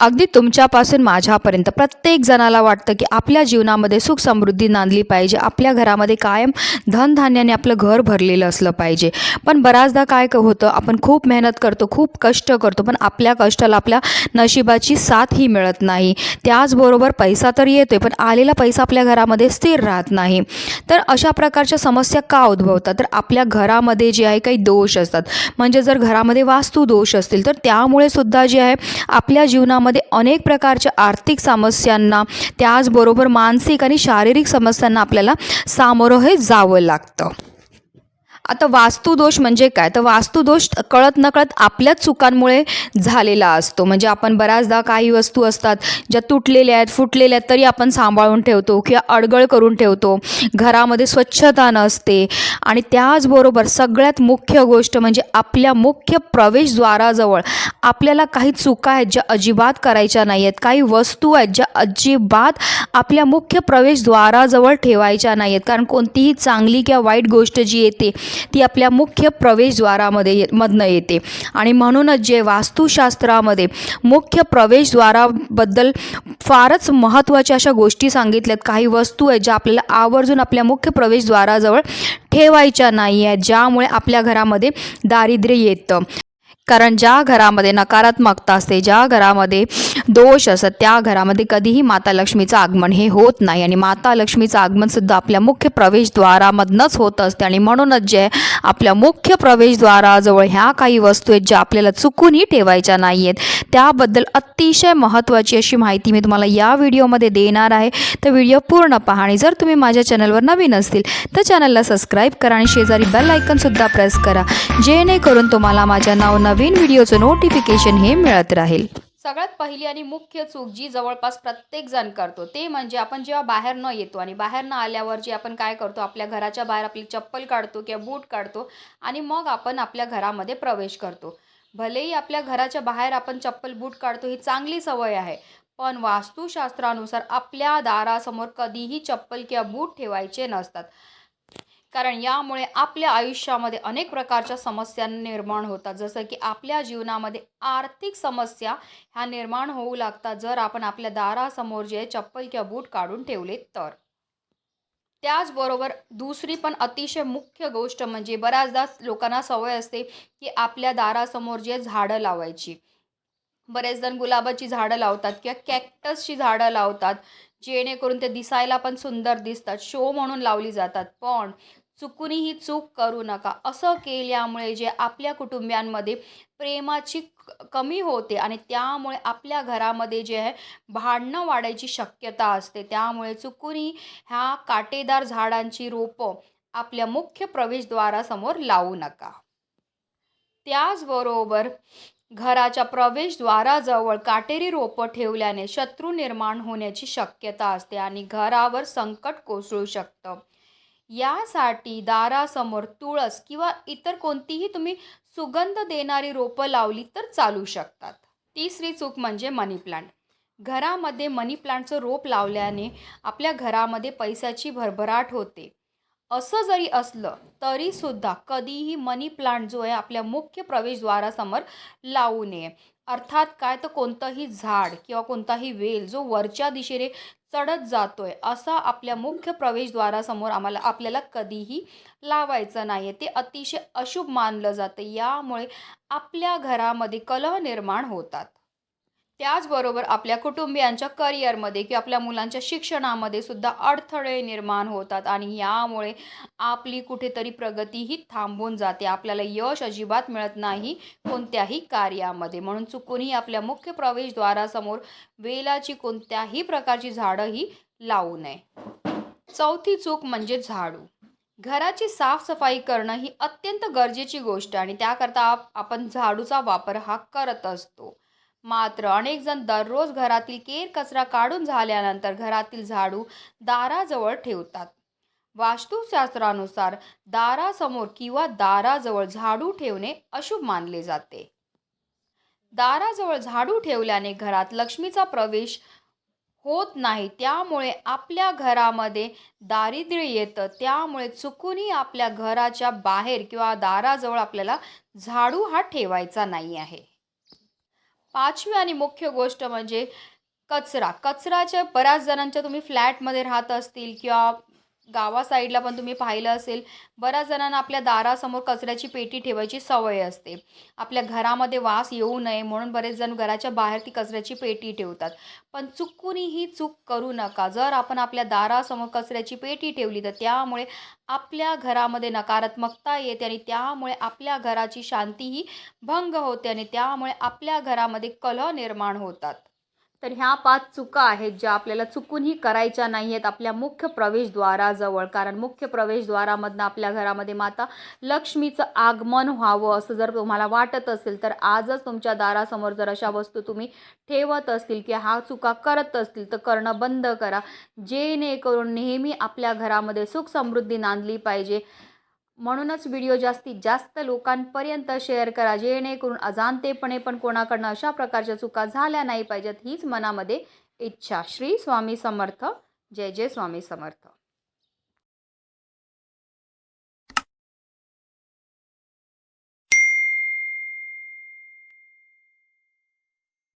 अगदी तुमच्यापासून माझ्यापर्यंत. प्रत्येक जणाला वाटतं की आपल्या जीवनामध्ये सुख समृद्धी नांदली पाहिजे. आपल्या घरामध्ये कायम धनधान्याने आपलं घर भरलेलं असलं पाहिजे. पण बऱ्याचदा काय होतं आपण खूप मेहनत करतो खूप कष्ट करतो पण आपल्या कष्टाला आपल्या नशिबाची साथही मिळत नाही. त्याचबरोबर पैसा तर येतोय पण आलेला पैसा आपल्या घरामध्ये स्थिर राहत नाही. तर अशा प्रकारच्या समस्या का उद्भवतात? तर आपल्या घरामध्ये जे आहे काही दोष असतात. म्हणजे जर घरामध्ये वास्तू दोष असतील तर त्यामुळे सुद्धा जे आहे आपल्या जीव जीवनामध्ये अनेक प्रकारच्या आर्थिक समस्यांना त्याचबरोबर मानसिक आणि शारीरिक समस्यांना आपल्याला सामोरं हे जावं लागतं. आता वास्तुदोष म्हणजे काय? तर वास्तुदोष कळत नकळत आपल्याच चुकांमुळे झालेला असतो. म्हणजे आपण बऱ्याचदा काही वस्तू असतात ज्या तुटलेल्या आहेत फुटलेल्या आहेत तरी आपण सांभाळून ठेवतो किंवा अडगळ करून ठेवतो. घरामध्ये स्वच्छता नसते. आणि त्याचबरोबर सगळ्यात मुख्य गोष्ट म्हणजे आपल्या मुख्य प्रवेशद्वाराजवळ आपल्याला काही चुका आहेत ज्या अजिबात करायच्या नाही आहेत काही वस्तू आहेत ज्या अजिबात आपल्या मुख्य प्रवेशद्वाराजवळ ठेवायच्या नाही आहेत कारण कोणतीही चांगली किंवा वाईट गोष्ट जी येते ती आपल्या मुख्य प्रवेशद्वारामध्ये ये मधनं येते. आणि म्हणूनच जे वास्तुशास्त्रामध्ये मुख्य प्रवेशद्वाराबद्दल फारच महत्त्वाच्या अशा गोष्टी सांगितल्यात. काही वस्तू आहेत ज्या आपल्याला आवर्जून आपल्या मुख्य प्रवेशद्वाराजवळ ठेवायच्या नाही आहेत ज्यामुळे आपल्या घरामध्ये दारिद्र्य येतं. कारण ज्या घरामध्ये नकारात्मकता असते ज्या घरामध्ये दोष असतात त्या घरामध्ये कधीही माता लक्ष्मीचं आगमन हे होत नाही. आणि माता लक्ष्मीचं आगमनसुद्धा आपल्या मुख्य प्रवेशद्वारामधनंच होत असते. आणि म्हणूनच जे आपल्या मुख्य प्रवेशद्वाराजवळ ह्या काही वस्तू आहेत ज्या आपल्याला चुकूनही ठेवायच्या नाही आहेत त्याबद्दल अतिशय महत्त्वाची अशी माहिती मी तुम्हाला या व्हिडिओमध्ये देणार आहे. तर व्हिडिओ पूर्ण पहा आणि जर तुम्ही माझ्या चॅनलवर नवीन असतील तर चॅनलला सबस्क्राईब करा आणि शेजारी बेल आयकनसुद्धा प्रेस करा. जेणेकरून तुम्हाला माझ्या नाव नवीन व्हिडिओचं नोटिफिकेशन हे मिळत राहील. सगळ्यात पहिली आणि मुख्य चूक जी जवळपास प्रत्येक जण करतो ते म्हणजे आपण जेव्हा बाहेर न येतो आणि बाहेर न आल्यावर जे आपण काय करतो आपल्या घराच्या बाहेर आपली चप्पल काढतो किंवा बूट काढतो आणि मग आपण आपल्या घरामध्ये प्रवेश करतो. भलेही आपल्या घराच्या बाहेर आपण चप्पल बूट काढतो ही चांगली सवय आहे पण वास्तुशास्त्रानुसार आपल्या दारासमोर कधीही चप्पल किंवा बूट ठेवायचे नसतात. कारण यामुळे आपल्या आयुष्यामध्ये अनेक प्रकारच्या समस्या निर्माण होतात. जसं की आपल्या जीवनामध्ये आर्थिक समस्या ह्या निर्माण होऊ लागतात. जर आपण आपल्या दारासमोर जे चप्पल किंवा बूट काढून ठेवले तर. त्याचबरोबर दुसरी पण अतिशय मुख्य गोष्ट म्हणजे बऱ्याचदा लोकांना सवय असते की आपल्या दारासमोर जे झाडं लावायची. बरेच जण गुलाबाची झाडं लावतात किंवा कॅक्टसची झाडं लावतात. जेणेकरून ते दिसायला पण सुंदर दिसतात. शो म्हणून लावली जातात. पण चुकूनही ही चूक करू नका. असं केल्यामुळे जे आपल्या कुटुंबियांमध्ये प्रेमाची कमी होते आणि त्यामुळे आपल्या घरामध्ये जे आहे भांडणं वाढायची शक्यता असते. त्यामुळे चुकूनही ह्या काटेदार झाडांची रोपं आपल्या मुख्य प्रवेशद्वारासमोर लावू नका. त्याचबरोबर घराच्या प्रवेशद्वाराजवळ काटेरी रोपं ठेवल्याने शत्रू निर्माण होण्याची शक्यता असते आणि घरावर संकट कोसळू शकतं. यासाठी दारासमोर तुळस किंवा इतर कोणतीही तुम्ही सुगंध देणारी रोपं लावली तर चालू शकतात. तिसरी चूक म्हणजे मनी प्लांट घरामध्ये मनी प्लांटचं रोप लावल्याने आपल्या घरामध्ये पैशाची भरभराट होते. असं जरी असलं तरीसुद्धा कधीही मनी प्लांट जो आहे आपल्या मुख्य प्रवेशद्वारासमोर लावू नये. अर्थात काय? तर कोणतंही झाड किंवा कोणताही वेल जो वरच्या दिशेने चढत जातोय असा आपल्या मुख्य प्रवेशद्वारासमोर आम्हाला आपल्याला कधीही लावायचं नाही आहे ते अतिशय अशुभ मानलं जातं. यामुळे आपल्या घरामध्ये कलह निर्माण होतात. त्याचबरोबर आपल्या कुटुंबियांच्या करिअरमध्ये किंवा आपल्या मुलांच्या शिक्षणामध्ये सुद्धा अडथळे निर्माण होतात आणि यामुळे आपली कुठेतरी प्रगतीही थांबून जाते. आपल्याला यश अजिबात मिळत नाही कोणत्याही कार्यामध्ये. म्हणून चुकूनही आपल्या मुख्य प्रवेशद्वारासमोर वेलाची कोणत्याही प्रकारची झाडंही लावू नये. चौथी चूक म्हणजे झाडू. घराची साफसफाई करणं ही अत्यंत गरजेची गोष्ट आहे आणि त्याकरता आप- आपण झाडूचा वापर हा करत असतो. मात्र अनेक जण दररोज घरातील केर कचरा काढून झाल्यानंतर घरातील झाडू दाराजवळ ठेवतात. वास्तुशास्त्रानुसार दारासमोर किंवा दाराजवळ झाडू ठेवणे अशुभ मानले जाते. दाराजवळ झाडू ठेवल्याने घरात लक्ष्मीचा प्रवेश होत नाही त्यामुळे आपल्या घरामध्ये दारिद्र्य येतं त्यामुळे चुकूनही आपल्या घराच्या बाहेर किंवा दाराजवळ आपल्याला झाडू हा ठेवायचा नाही आहे. पाचवी आणि मुख्य गोष्ट म्हणजे कचरा. कचराच्या बऱ्याच जणांच्या तुम्ही फ्लॅटमध्ये राहत असतील किंवा गावा साईडला पण तुम्ही पाहिलं असेल बऱ्याच जणांना आपल्या दारासमोर कचऱ्याची पेटी ठेवायची सवय असते. आपल्या घरामध्ये वास येऊ नये म्हणून बरेच जण घराच्या बाहेर ती कचऱ्याची पेटी ठेवतात. पण चुकूनही ही चूक करू नका. जर आपण आपल्या दारासमोर कचऱ्याची पेटी ठेवली तर त्यामुळे आपल्या घरामध्ये नकारात्मकता येते आणि त्यामुळे आपल्या घराची शांतीही भंग होते आणि त्यामुळे आपल्या घरामध्ये कलह निर्माण होतात. तर ह्या पाच चुका आहेत ज्या आपल्याला चुकूनही करायच्या नाही आहेत आपल्या मुख्य प्रवेशद्वाराजवळ. कारण मुख्य प्रवेशद्वारामधनं आपल्या घरामध्ये माता लक्ष्मीचं आगमन व्हावं असं जर तुम्हाला वाटत असेल तर आजच तुमच्या दारासमोर जर अशा वस्तू तुम्ही ठेवत असतील किंवा हा चुका करत असतील तर करणं बंद करा. जेणेकरून नेहमी आपल्या घरामध्ये सुख समृद्धी नांदली पाहिजे. म्हणूनच व्हिडिओ जास्तीत जास्त लोकांपर्यंत शेअर करा जेणेकरून अजाणतेपणे पण कोणाकडनं अशा प्रकारच्या चुका झाल्या नाही पाहिजेत हीच मनामध्ये इच्छा. श्री स्वामी समर्थ. जय जय स्वामी समर्थ.